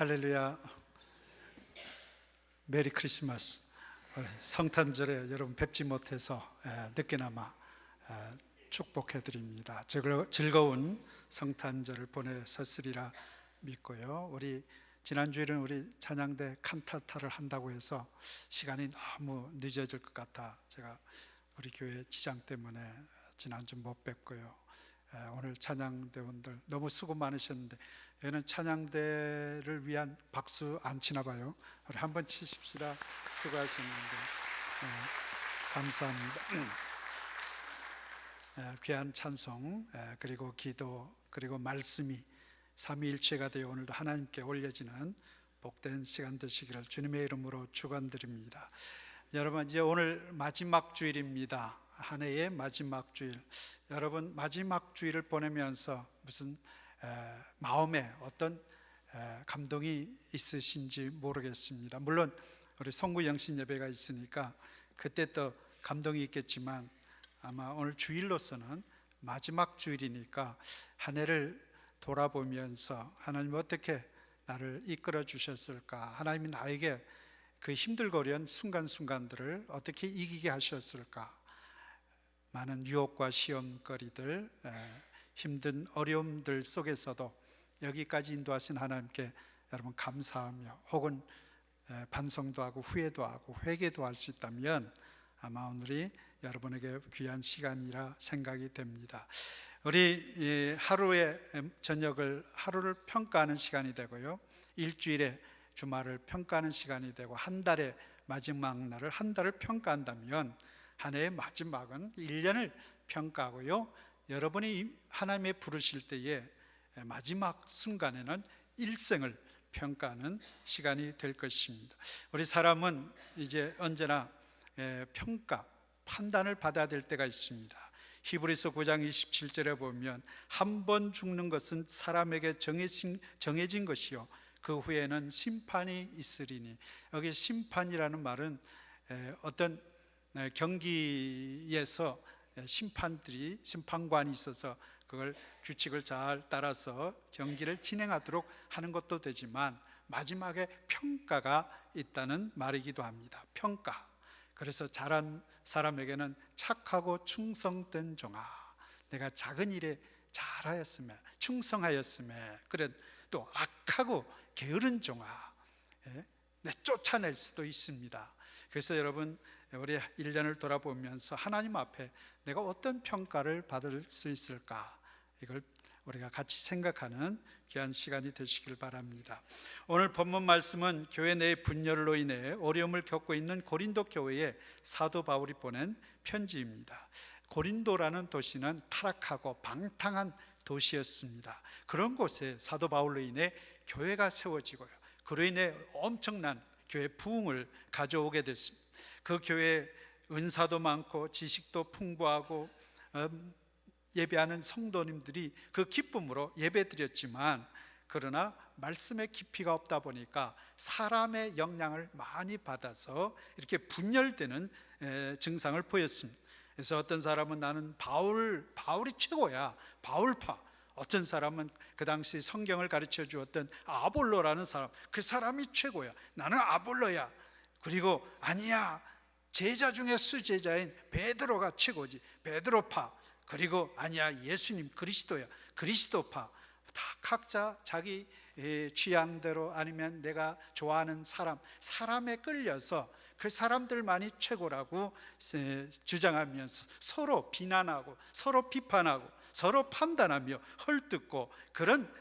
할렐루야. 메리 크리스마스. 성탄절에 여러분 뵙지 못해서 에, 늦게나마 에, 축복해 드립니다. 즐거운 성탄절을 보내셨으리라 믿고요. 우리 지난주에는 우리 찬양대 칸타타를 한다고 해서 시간이 너무 늦어질 것 같아 제가 우리 교회 지장 때문에 지난주 못 뵙고요. 오늘 찬양대원들 너무 수고 많으셨는데 여기는 찬양대를 위한 박수 안 치나 봐요. 한번 치십시다. 수고하셨는데 네, 감사합니다. 네, 귀한 찬송 그리고 기도 그리고 말씀이 삼위일체가 되어 오늘도 하나님께 올려지는 복된 시간 되시기를 주님의 이름으로 축원드립니다. 여러분 이제 오늘 마지막 주일입니다. 한 해의 마지막 주일. 여러분 마지막 주일을 보내면서 무슨 에, 마음에 어떤 에, 감동이 있으신지 모르겠습니다. 물론 우리 송구 영신 예배가 있으니까 그때 또 감동이 있겠지만 아마 오늘 주일로서는 마지막 주일이니까 한 해를 돌아보면서 하나님 어떻게 나를 이끌어 주셨을까? 하나님이 나에게 그 힘들거리한 순간순간들을 어떻게 이기게 하셨을까? 많은 유혹과 시험거리들, 힘든 어려움들 속에서도 여기까지 인도하신 하나님께 여러분 감사하며 혹은 반성도 하고 후회도 하고 회개도 할 수 있다면 아마 오늘이 여러분에게 귀한 시간이라 생각이 됩니다. 우리 하루의 저녁을 하루를 평가하는 시간이 되고요. 일주일에 주말을 평가하는 시간이 되고 한 달의 마지막 날을 한 달을 평가한다면 한 해의 마지막은 1년을 평가하고요. 여러분이 하나님의 부르실 때에 마지막 순간에는 일생을 평가하는 시간이 될 것입니다. 우리 사람은 이제 언제나 평가, 판단을 받아야 될 때가 있습니다. 히브리서 9장 27절에 보면 한 번 죽는 것은 사람에게 정해진, 정해진 것이요 그 후에는 심판이 있으리니 여기 심판이라는 말은 어떤 경기에서 심판들이 심판관이 있어서 그걸 규칙을 잘 따라서 경기를 진행하도록 하는 것도 되지만 마지막에 평가가 있다는 말이기도 합니다. 평가. 그래서 잘한 사람에게는 착하고 충성된 종아. 내가 작은 일에 잘하였으며 충성하였으며 그래 또 악하고 게으른 종아. 예? 내 쫓아낼 수도 있습니다. 그래서 여러분 우리 1년을 돌아보면서 하나님 앞에 내가 어떤 평가를 받을 수 있을까? 이걸 우리가 같이 생각하는 귀한 시간이 되시길 바랍니다. 오늘 본문 말씀은 교회 내 분열로 인해 어려움을 겪고 있는 고린도 교회에 사도 바울이 보낸 편지입니다. 고린도라는 도시는 타락하고 방탕한 도시였습니다. 그런 곳에 사도 바울로 인해 교회가 세워지고요. 그로 인해 엄청난 교회 부흥을 가져오게 됐습니다. 그 교회 은사도 많고 지식도 풍부하고 음, 예배하는 성도님들이 그 기쁨으로 예배 드렸지만 그러나 말씀의 깊이가 없다 보니까 사람의 영향을 많이 받아서 이렇게 분열되는 증상을 보였습니다. 그래서 어떤 사람은 나는 바울 바울이 최고야. 바울파. 어떤 사람은 그 당시 성경을 가르쳐 주었던 아볼로라는 사람. 그 사람이 최고야. 나는 아볼로야. 그리고 아니야. 제자 중에 수제자인 베드로가 최고지. 베드로파. 그리고 아니야. 예수님 그리스도야. 그리스도파. 다 각자 자기 취향대로 아니면 내가 좋아하는 사람, 사람에 끌려서 그 사람들만이 최고라고 주장하면서 서로 비난하고 서로 비판하고 서로 판단하며 헐뜯고 그런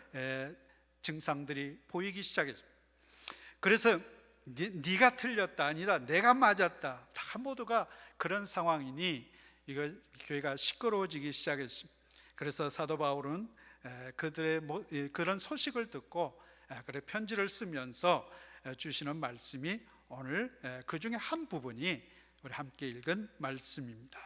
증상들이 보이기 시작했습니다. 그래서 네 가 틀렸다 아니다 내가 맞았다 다 모두가 그런 상황이니 이거 교회가 시끄러워지기 시작했습니다. 그래서 사도 바울은 그들의 그런 소식을 듣고 그래 편지를 쓰면서 주시는 말씀이 오늘 그 중에 한 부분이 우리 함께 읽은 말씀입니다.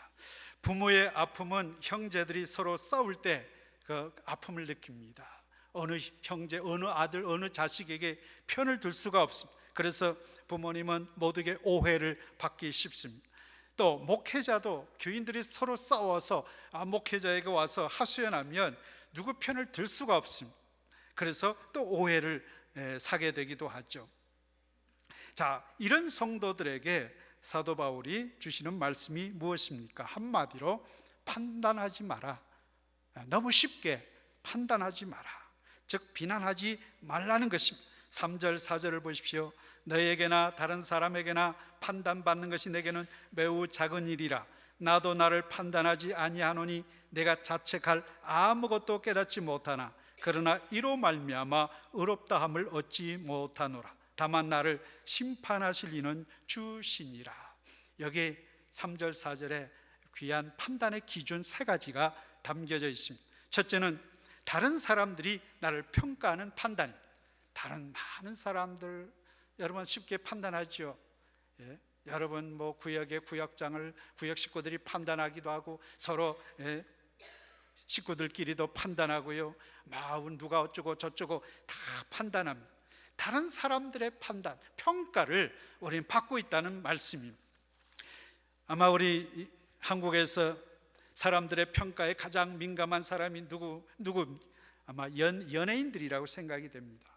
부모의 아픔은 형제들이 서로 싸울 때 그 아픔을 느낍니다. 어느 형제, 어느 아들, 어느 자식에게 편을 들 수가 없습니다. 그래서 부모님은 모두에게 오해를 받기 쉽습니다. 또 목회자도 교인들이 서로 싸워서 아, 목회자에게 와서 하소연하면 누구 편을 들 수가 없습니다. 그래서 또 오해를 에, 사게 되기도 하죠. 자, 이런 성도들에게 사도 바울이 주시는 말씀이 무엇입니까? 한마디로 판단하지 마라. 너무 쉽게 판단하지 마라. 즉 비난하지 말라는 것입니다. 3절 4절을 보십시오. 너에게나 다른 사람에게나 판단받는 것이 내게는 매우 작은 일이라. 나도 나를 판단하지 아니하노니 내가 자책할 아무것도 깨닫지 못하나 그러나 이로 말미암아 의롭다함을 얻지 못하노라. 다만 나를 심판하실 이는 주시니라. 여기 3절 4절에 귀한 판단의 기준 세 가지가 담겨져 있습니다. 첫째는 다른 사람들이 나를 평가하는 판단. 다른 많은 사람들 여러분 쉽게 판단하죠. 예? 여러분 뭐 구역의 구역장을 구역 식구들이 판단하기도 하고 서로 예? 식구들끼리도 판단하고요. 마음 누가 어쩌고 저쩌고 다 판단합니다. 다른 사람들의 판단, 평가를 우리는 받고 있다는 말씀입니다. 아마 우리 한국에서 사람들의 평가에 가장 민감한 사람이 누구 누구 아마 연 연예인들이라고 생각이 됩니다.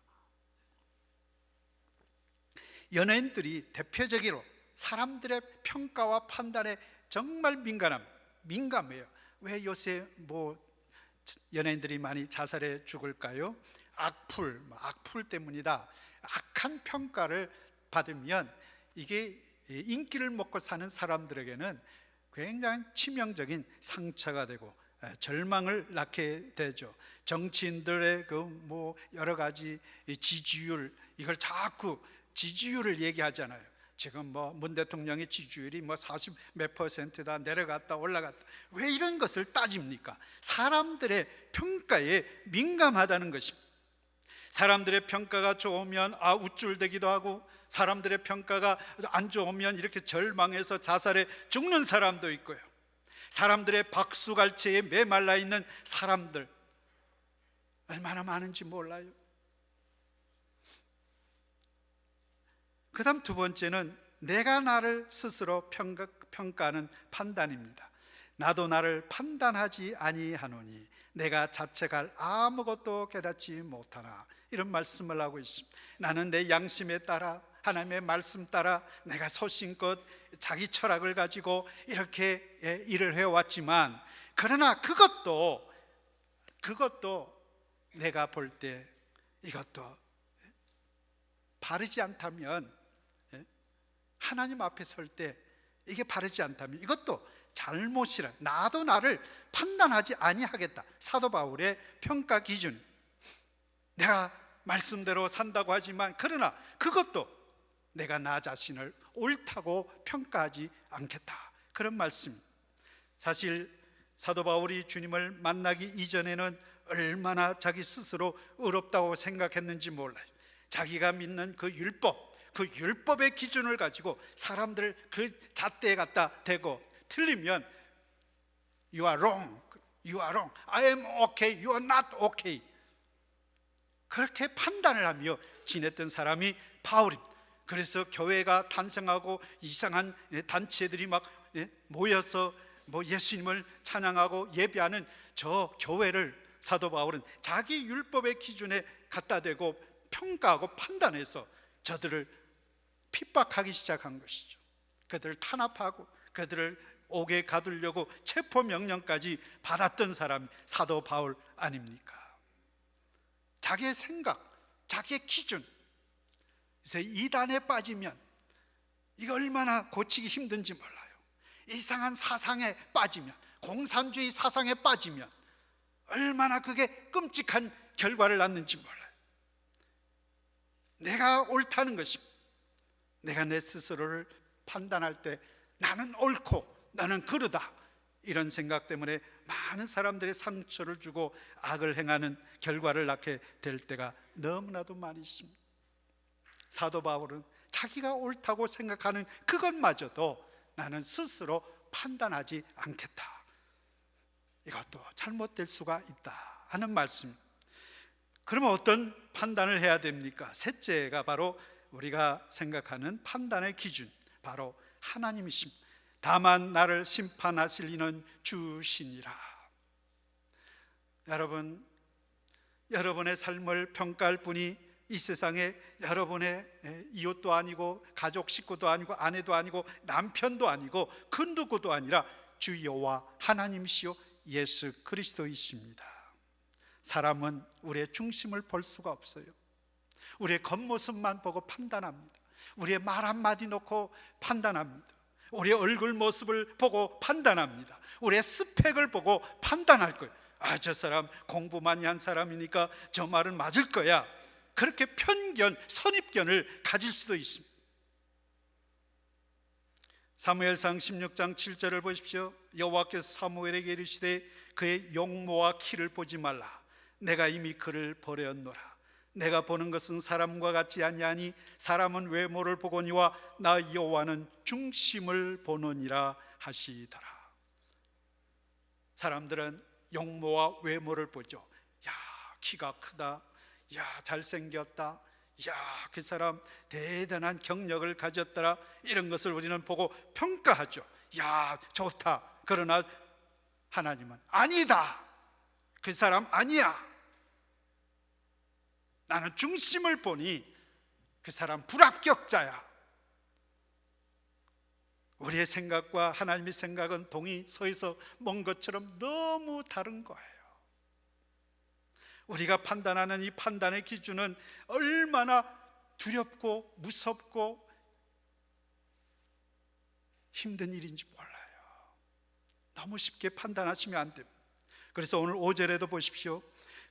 연예인들이 대표적으로 사람들의 평가와 판단에 정말 민감함, 민감해요. 왜 요새 뭐 연예인들이 많이 자살해 죽을까요? 악플, 뭐 악플 때문이다. 악한 평가를 받으면 이게 인기를 먹고 사는 사람들에게는 굉장히 치명적인 상처가 되고 절망을 낳게 되죠. 정치인들의 그 뭐 여러 가지 지지율 이걸 자꾸 지지율을 얘기하잖아요. 지금 뭐 문 대통령의 지지율이 뭐 40 몇 퍼센트다 내려갔다 올라갔다. 왜 이런 것을 따집니까? 사람들의 평가에 민감하다는 것입니다. 사람들의 평가가 좋으면 아 우쭐대기도 하고 사람들의 평가가 안 좋으면 이렇게 절망해서 자살해 죽는 사람도 있고요. 사람들의 박수갈채에 메말라 있는 사람들 얼마나 많은지 몰라요. 그 다음 두 번째는 내가 나를 스스로 평가, 평가하는 판단입니다. 나도 나를 판단하지 아니하노니 내가 자책할 아무것도 깨닫지 못하나 이런 말씀을 하고 있습니다. 나는 내 양심에 따라 하나님의 말씀 따라 내가 소신껏 자기 철학을 가지고 이렇게 예, 일을 해왔지만 그러나 그것도 그것도 내가 볼 때 이것도 바르지 않다면 하나님 앞에 설 때 이게 바르지 않다면 이것도 잘못이라 나도 나를 판단하지 아니하겠다. 사도 바울의 평가 기준. 내가 말씀대로 산다고 하지만 그러나 그것도 내가 나 자신을 옳다고 평가하지 않겠다. 그런 말씀. 사실 사도 바울이 주님을 만나기 이전에는 얼마나 자기 스스로 의롭다고 생각했는지 몰라요. 자기가 믿는 그 율법, 그 율법의 기준을 가지고 사람들 그 잣대에 갖다 대고 틀리면 you are wrong, you are wrong, I am okay, you are not okay. 그렇게 판단을 하며 지냈던 사람이 바울입니다. 그래서 교회가 탄생하고 이상한 단체들이 막 모여서 뭐 예수님을 찬양하고 예배하는 저 교회를 사도 바울은 자기 율법의 기준에 갖다 대고 평가하고 판단해서 저들을 핍박하기 시작한 것이죠. 그들을 탄압하고 그들을 옥에 가두려고 체포 명령까지 받았던 사람이 사도 바울 아닙니까? 자기의 생각, 자기의 기준. 그래서 이단에 빠지면 이거 얼마나 고치기 힘든지 몰라요. 이상한 사상에 빠지면, 공산주의 사상에 빠지면 얼마나 그게 끔찍한 결과를 낳는지 몰라요. 내가 옳다는 것입니다. 내가 내 스스로를 판단할 때 나는 옳고 나는 그르다 이런 생각 때문에 많은 사람들의 상처를 주고 악을 행하는 결과를 낳게 될 때가 너무나도 많이 있습니다. 사도 바울은 자기가 옳다고 생각하는 그것마저도 나는 스스로 판단하지 않겠다. 이것도 잘못될 수가 있다 하는 말씀. 그러면 어떤 판단을 해야 됩니까? 셋째가 바로 우리가 생각하는 판단의 기준 바로 하나님이십니다. 다만 나를 심판하실 이는 주시니라. 여러분, 여러분의 삶을 평가할 분이 이 세상에 여러분의 예, 이웃도 아니고 가족 식구도 아니고 아내도 아니고 남편도 아니고 그 누구도 아니라 주 여호와 하나님이시요 예수 그리스도이십니다. 사람은 우리의 중심을 볼 수가 없어요. 우리의 겉모습만 보고 판단합니다. 우리의 말 한마디 놓고 판단합니다. 우리의 얼굴 모습을 보고 판단합니다. 우리의 스펙을 보고 판단할 거예요. 아, 저 사람 공부 많이 한 사람이니까 저 말은 맞을 거야. 그렇게 편견, 선입견을 가질 수도 있습니다. 사무엘상 16장 7절을 보십시오. 여호와께서 사무엘에게 이르시되 그의 용모와 키를 보지 말라. 내가 이미 그를 버렸노라. 내가 보는 것은 사람과 같지 아니하니 사람은 외모를 보거니와 나 여호와는 중심을 보느니라 하시더라. 사람들은 용모와 외모를 보죠. 야, 키가 크다. 야, 잘생겼다. 야, 그 사람 대단한 경력을 가졌더라. 이런 것을 우리는 보고 평가하죠. 야, 좋다. 그러나 하나님은 아니다. 그 사람 아니야. 나는 중심을 보니 그 사람 불합격자야. 우리의 생각과 하나님의 생각은 동이 서에서 먼 것처럼 너무 다른 거예요. 우리가 판단하는 이 판단의 기준은 얼마나 두렵고 무섭고 힘든 일인지 몰라요. 너무 쉽게 판단하시면 안 됩니다. 그래서 오늘 5절에도 보십시오.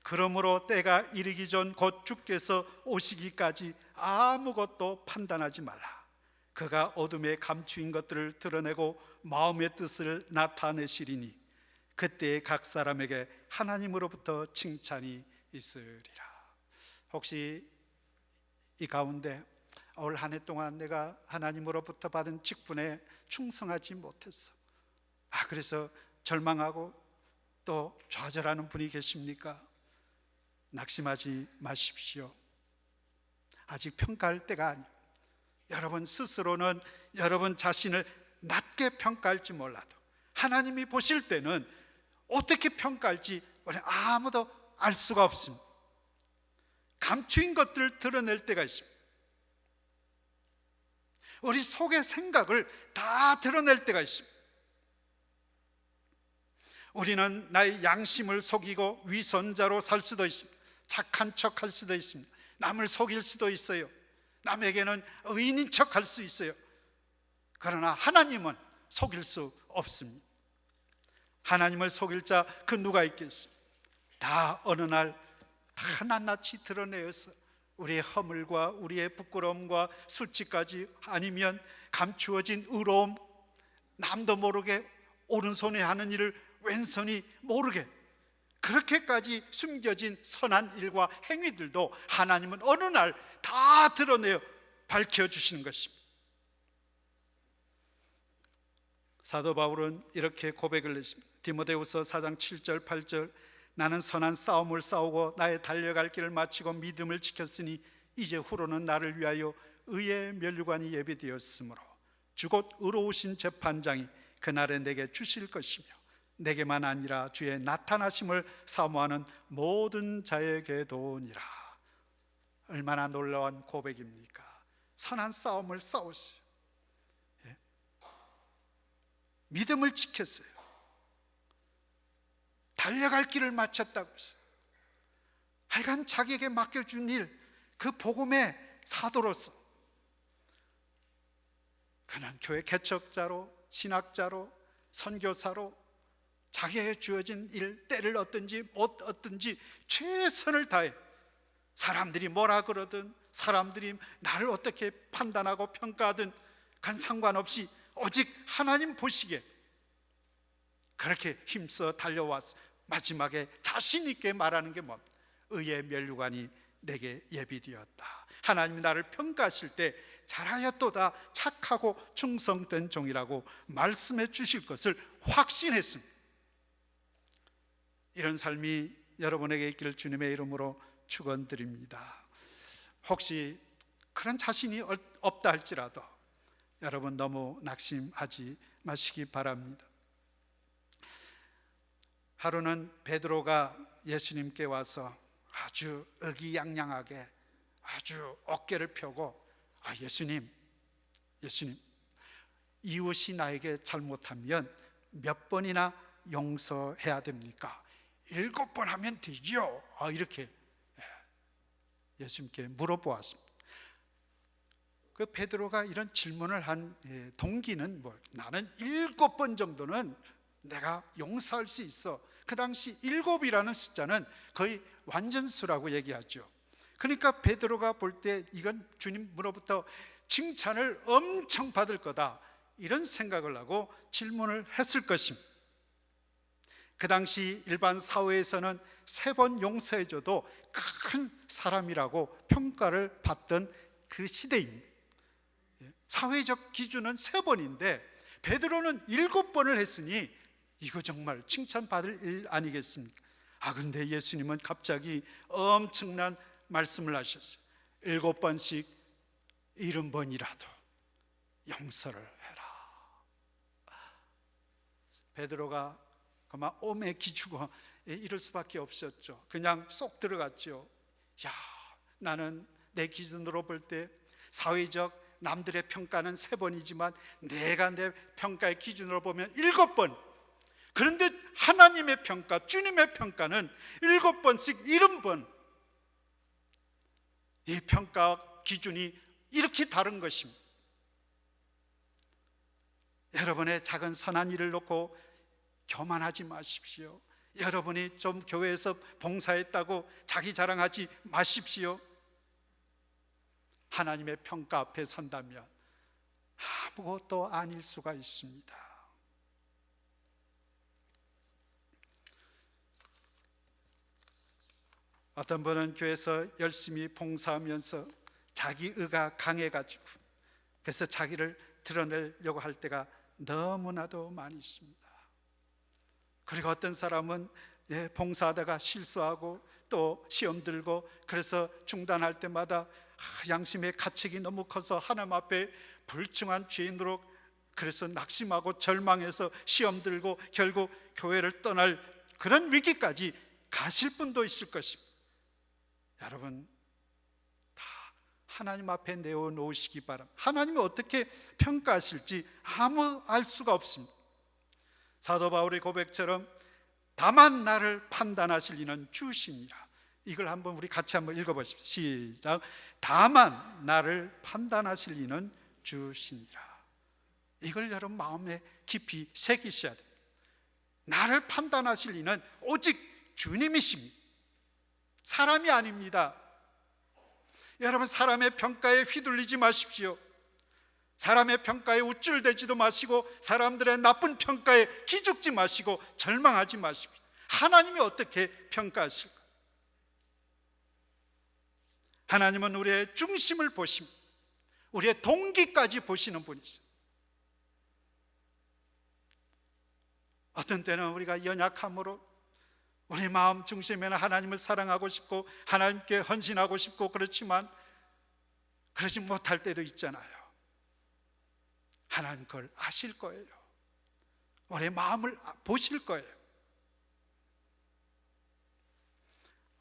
그러므로 때가 이르기 전 곧 주께서 오시기까지 아무것도 판단하지 말라. 그가 어둠에 감추인 것들을 드러내고 마음의 뜻을 나타내시리니 그때 각 사람에게 하나님으로부터 칭찬이 있으리라. 혹시 이 가운데 올 한 해 동안 내가 하나님으로부터 받은 직분에 충성하지 못했어. 아, 그래서 절망하고 또 좌절하는 분이 계십니까? 낙심하지 마십시오. 아직 평가할 때가 아니 여러분 스스로는 여러분 자신을 낮게 평가할지 몰라도 하나님이 보실 때는 어떻게 평가할지 아무도 알 수가 없습니다. 감추인 것들을 드러낼 때가 있습니다. 우리 속의 생각을 다 드러낼 때가 있습니다. 우리는 나의 양심을 속이고 위선자로 살 수도 있습니다. 착한 척 할 수도 있습니다. 남을 속일 수도 있어요. 남에게는 의인인 척 할 수 있어요. 그러나 하나님은 속일 수 없습니다. 하나님을 속일 자 그 누가 있겠습니까? 다 어느 날다 낱낱이 드러내어서 우리의 허물과 우리의 부끄러움과 수치까지 아니면 감추어진 의로움 남도 모르게 오른손에 하는 일을 왼손이 모르게 그렇게까지 숨겨진 선한 일과 행위들도 하나님은 어느 날 다 드러내어 밝혀주시는 것입니다. 사도 바울은 이렇게 고백을 했습니다. 디모데후서 4장 7절 8절 나는 선한 싸움을 싸우고 나의 달려갈 길을 마치고 믿음을 지켰으니 이제 후로는 나를 위하여 의의 면류관이 예비되었으므로 주곧 의로우신 재판장이 그날에 내게 주실 것이며 내게만 아니라 주의 나타나심을 사모하는 모든 자에게도니라. 얼마나 놀라운 고백입니까? 선한 싸움을 싸웠어요. 예? 믿음을 지켰어요. 달려갈 길을 마쳤다고 했어요. 하여간 자기에게 맡겨준 일, 그 복음의 사도로서 그는 교회 개척자로, 신학자로, 선교사로 자기에게 주어진 일, 때를 얻든지 못 얻든지 최선을 다해 사람들이 뭐라 그러든 사람들이 나를 어떻게 판단하고 평가하든 간 상관없이 오직 하나님 보시기에 그렇게 힘써 달려와서 마지막에 자신 있게 말하는 게 뭡니까? 의의 면류관이 내게 예비되었다. 하나님이 나를 평가하실 때 잘하였도다 착하고 충성된 종이라고 말씀해 주실 것을 확신했습니다. 이런 삶이 여러분에게 있기를 주님의 이름으로 축원드립니다. 혹시 그런 자신이 없다 할지라도 여러분 너무 낙심하지 마시기 바랍니다. 하루는 베드로가 예수님께 와서 아주 의기양양하게 아주 어깨를 펴고 아 예수님 예수님 이웃이 나에게 잘못하면 몇 번이나 용서해야 됩니까? 일곱 번 하면 되지요. 아, 이렇게 예, 예수님께 물어보았습니다. 그 베드로가 이런 질문을 한 예, 동기는 뭐 나는 일곱 번 정도는 내가 용서할 수 있어. 그 당시 일곱이라는 숫자는 거의 완전수라고 얘기하죠. 그러니까 베드로가 볼 때 이건 주님으로부터 칭찬을 엄청 받을 거다. 이런 생각을 하고 질문을 했을 것입니다. 그 당시 일반 사회에서는 세 번 용서해줘도 큰 사람이라고 평가를 받던 그 시대입니다. 사회적 기준은 세 번인데 베드로는 일곱 번을 했으니 이거 정말 칭찬받을 일 아니겠습니까? 아 근데 예수님은 갑자기 엄청난 말씀을 하셨어요. 일곱 번씩 일흔 번이라도 용서를 해라. 베드로가 그만 오매 기주고 이럴 수밖에 없었죠. 그냥 쏙 들어갔죠. 야, 나는 내 기준으로 볼 때 사회적 남들의 평가는 세 번이지만 내가 내 평가의 기준으로 보면 일곱 번. 그런데 하나님의 평가, 주님의 평가는 일곱 번씩 일흔 번. 이 평가 기준이 이렇게 다른 것입니다. 여러분의 작은 선한 일을 놓고 교만하지 마십시오. 여러분이 좀 교회에서 봉사했다고 자기 자랑하지 마십시오. 하나님의 평가 앞에 선다면 아무것도 아닐 수가 있습니다. 어떤 분은 교회에서 열심히 봉사하면서 자기 의가 강해가지고 그래서 자기를 드러내려고 할 때가 너무나도 많이 있습니다. 그리고 어떤 사람은 예, 봉사하다가 실수하고 또 시험 들고 그래서 중단할 때마다 아, 양심의 가책이 너무 커서 하나님 앞에 불충한 죄인으로 그래서 낙심하고 절망해서 시험 들고 결국 교회를 떠날 그런 위기까지 가실 분도 있을 것입니다. 여러분 다 하나님 앞에 내어 놓으시기 바랍니다. 하나님이 어떻게 평가하실지 아무 알 수가 없습니다. 사도 바울의 고백처럼 다만 나를 판단하실 이는 주시니라. 이걸 한번 우리 같이 한번 읽어보십시오. 시작. 다만 나를 판단하실 이는 주시니라. 이걸 여러분 마음에 깊이 새기셔야 됩니다. 나를 판단하실 이는 오직 주님이십니다. 사람이 아닙니다. 여러분 사람의 평가에 휘둘리지 마십시오. 사람의 평가에 우쭐대지도 마시고 사람들의 나쁜 평가에 기죽지 마시고 절망하지 마십시오. 하나님이 어떻게 평가하실까? 하나님은 우리의 중심을 보심, 우리의 동기까지 보시는 분이세요. 어떤 때는 우리가 연약함으로 우리 마음 중심에는 하나님을 사랑하고 싶고 하나님께 헌신하고 싶고 그렇지만 그러지 못할 때도 있잖아요. 하나님 그걸 아실 거예요. 우리 마음을 보실 거예요.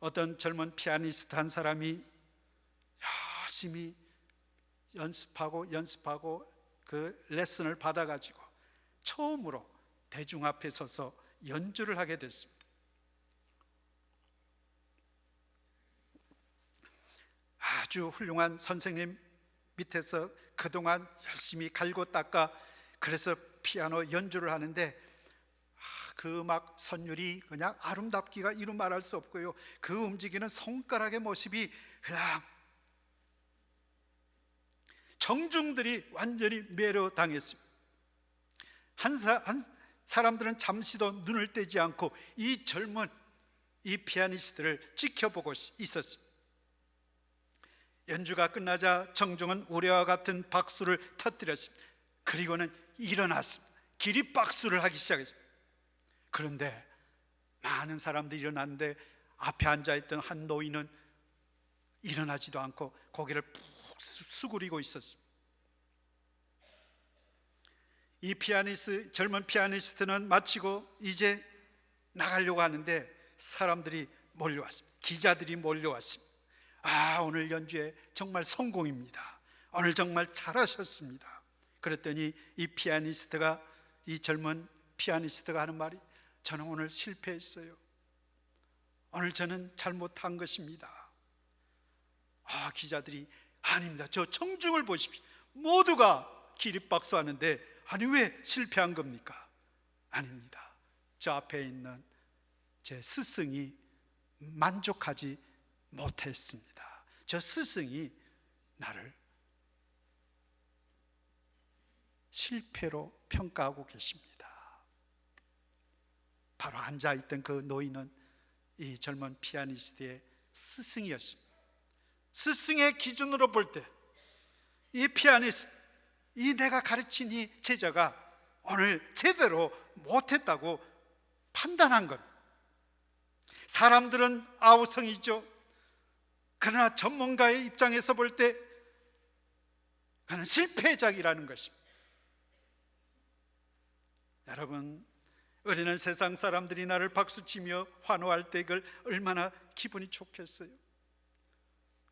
어떤 젊은 피아니스트 한 사람이 열심히 연습하고 연습하고 그 레슨을 받아가지고 처음으로 대중 앞에 서서 연주를 하게 됐습니다. 아주 훌륭한 선생님 밑에서 그동안 열심히 갈고 닦아 그래서 피아노 연주를 하는데 아, 그막 선율이 그냥 아름답기가 이루 말할 수 없고요. 그 움직이는 손가락의 모습이 그냥 정중들이 완전히 매료당했습니다. 한 사람들은 잠시도 눈을 떼지 않고 이 젊은 이 피아니스트를 지켜보고 있었습니다. 연주가 끝나자 정중은 우리와 같은 박수를 터뜨렸습니다. 그리고는 일어났습니다. 기립박수를 하기 시작했습니다. 그런데 많은 사람들이 일어났는데 앞에 앉아있던 한 노인은 일어나지도 않고 고개를 푹 수그리고 있었습니다. 이 피아니스트, 젊은 피아니스트는 마치고 이제 나가려고 하는데 사람들이 몰려왔습니다. 기자들이 몰려왔습니다. 아, 오늘 연주에 정말 성공입니다. 오늘 정말 잘하셨습니다. 그랬더니 이 피아니스트가 이 젊은 피아니스트가 하는 말이 저는 오늘 실패했어요. 오늘 저는 잘못한 것입니다. 아, 기자들이 아닙니다. 저 청중을 보십시오. 모두가 기립박수 하는데 아니 왜 실패한 겁니까? 아닙니다. 저 앞에 있는 제 스승이 만족하지 못했습니다. 저 스승이 나를 실패로 평가하고 계십니다. 바로 앉아 있던 그 노인은 이 젊은 피아니스트의 스승이었습니다. 스승의 기준으로 볼 때 이 피아니스트, 이 내가 가르친 이 제자가 오늘 제대로 못했다고 판단한 것. 사람들은 아우성이죠. 그러나 전문가의 입장에서 볼 때 그는 실패작이라는 것입니다. 여러분, 우리는 세상 사람들이 나를 박수치며 환호할 때 그걸 얼마나 기분이 좋겠어요.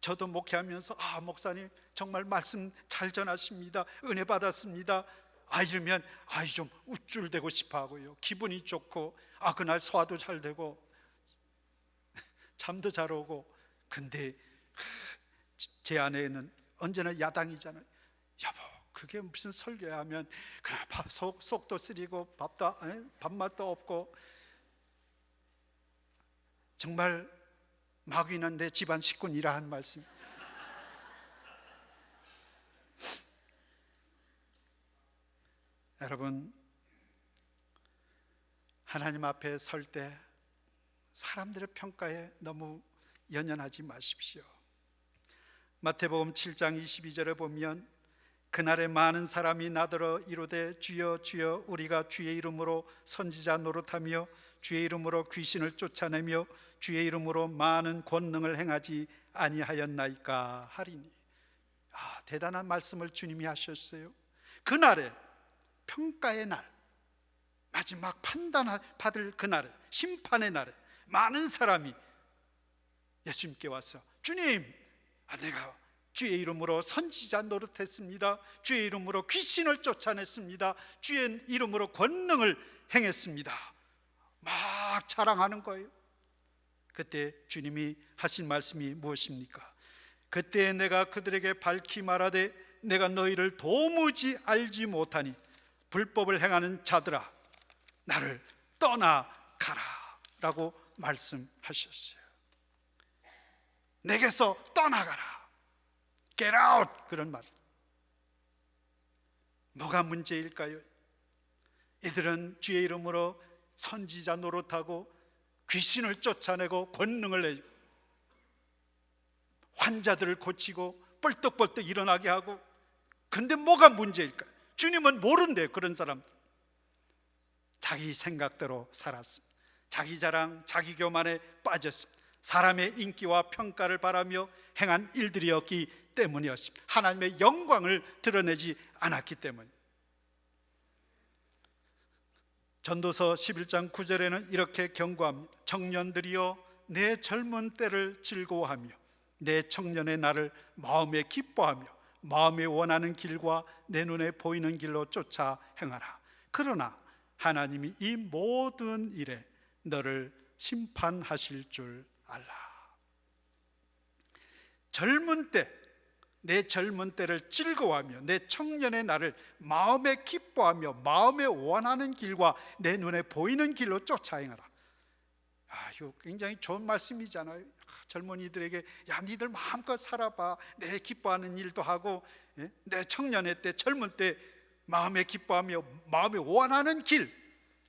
저도 목회하면서 아 목사님 정말 말씀 잘 전하십니다. 은혜 받았습니다. 아 이러면 아이 좀 우쭐대고 싶어하고요. 기분이 좋고 아 그날 소화도 잘 되고 잠도 잘 오고 근데 제 아내는 언제나 야당이잖아요. 여보 그게 무슨 설교야 하면 그냥 밥 속, 속도 쓰리고 밥도 에? 밥맛도 없고 정말 마귀는 내 집안 식구니라 한 말씀. 여러분 하나님 앞에 설 때 사람들의 평가에 너무 연연하지 마십시오. 마태복음 7장 22절에 보면 그날에 많은 사람이 나더러 이르되 주여 주여 우리가 주의 이름으로 선지자 노릇하며 주의 이름으로 귀신을 쫓아내며 주의 이름으로 많은 권능을 행하지 아니하였나이까 하리니 아 대단한 말씀을 주님이 하셨어요. 그날에 평가의 날 마지막 판단을 받을 그날에 심판의 날에 많은 사람이 예수님께 와서 주님 아, 내가 주의 이름으로 선지자 노릇했습니다. 주의 이름으로 귀신을 쫓아냈습니다. 주의 이름으로 권능을 행했습니다. 막 자랑하는 거예요. 그때 주님이 하신 말씀이 무엇입니까? 그때 내가 그들에게 밝히 말하되 내가 너희를 도무지 알지 못하니 불법을 행하는 자들아 나를 떠나 가라 라고 말씀하셨어요. 내게서 떠나가라. Get out! 그런 말. 뭐가 문제일까요? 이들은 주의 이름으로 선지자 노릇하고 귀신을 쫓아내고 권능을 내고 환자들을 고치고 뻘떡뻘떡 일어나게 하고 근데 뭐가 문제일까? 주님은 모른대 그런 사람 자기 생각대로 살았습니다. 자기 자랑, 자기 교만에 빠졌습니다. 사람의 인기와 평가를 바라며 행한 일들이었기 때문이었습니다. 하나님의 영광을 드러내지 않았기 때문. 전도서 11장 9절에는 이렇게 경고합니다. 청년들이여 내 젊은 때를 즐거워하며 내 청년의 날을 마음에 기뻐하며 마음에 원하는 길과 내 눈에 보이는 길로 쫓아 행하라. 그러나 하나님이 이 모든 일에 너를 심판하실 줄 알라. 젊은 때, 내 젊은 때를 즐거워하며 내 청년의 날을 마음에 기뻐하며 마음에 원하는 길과 내 눈에 보이는 길로 쫓아 행하라. 아, 이거 굉장히 좋은 말씀이잖아요. 아, 젊은이들에게 야, 니들 마음껏 살아봐. 내 기뻐하는 일도 하고 예? 내 청년의 때, 젊은 때 마음에 기뻐하며 마음에 원하는 길,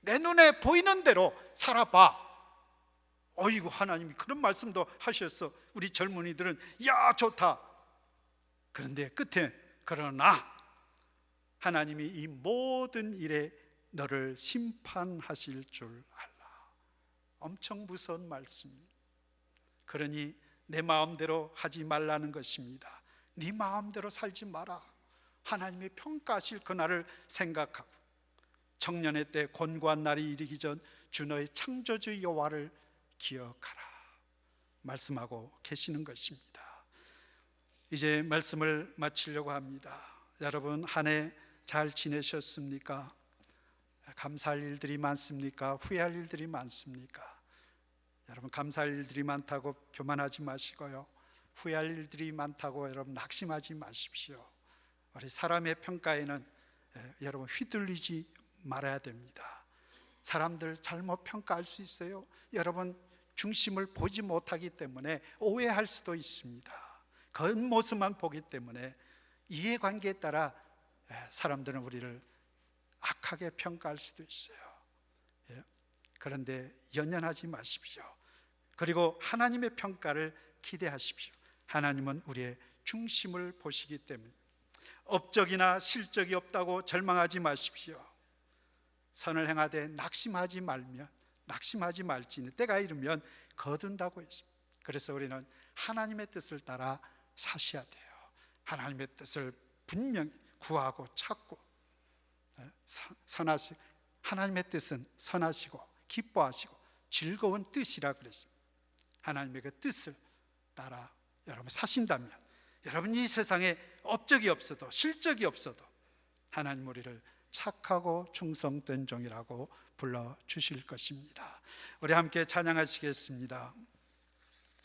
내 눈에 보이는 대로 살아봐. 어이구 하나님이 그런 말씀도 하셨어. 우리 젊은이들은 야 좋다. 그런데 끝에 그러나 하나님이 이 모든 일에 너를 심판하실 줄 알라. 엄청 무서운 말씀. 그러니 내 마음대로 하지 말라는 것입니다. 네 마음대로 살지 마라. 하나님의 평가하실 그날을 생각하고 청년의 때 곤고한 날이 이르기 전 주너의 창조주 여호와를 기억하라 말씀하고 계시는 것입니다. 이제 말씀을 마치려고 합니다. 여러분 한 해 잘 지내셨습니까? 감사할 일들이 많습니까? 후회할 일들이 많습니까? 여러분 감사할 일들이 많다고 교만하지 마시고요. 후회할 일들이 많다고 여러분 낙심하지 마십시오. 우리 사람의 평가에는 예, 여러분 휘둘리지 말아야 됩니다. 사람들 잘못 평가할 수 있어요. 여러분 중심을 보지 못하기 때문에 오해할 수도 있습니다. 겉모습만 보기 때문에 이해관계에 따라 예, 사람들은 우리를 악하게 평가할 수도 있어요. 예? 그런데 연연하지 마십시오. 그리고 하나님의 평가를 기대하십시오. 하나님은 우리의 중심을 보시기 때문에 업적이나 실적이 없다고 절망하지 마십시오. 선을 행하되 낙심하지 말면 낙심하지 말지니 때가 이르면 거둔다고 했습니다. 그래서 우리는 하나님의 뜻을 따라 사셔야 돼요. 하나님의 뜻을 분명히 구하고 찾고 예, 선- 선하시 하나님의 뜻은 선하시고 기뻐하시고 즐거운 뜻이라 그랬습니다. 하나님의 그 뜻을 따라 여러분 사신다면 여러분 이 세상에 업적이 없어도 실적이 없어도 하나님 우리를 착하고 충성된 종이라고 불러 주실 것입니다. 우리 함께 찬양하시겠습니다.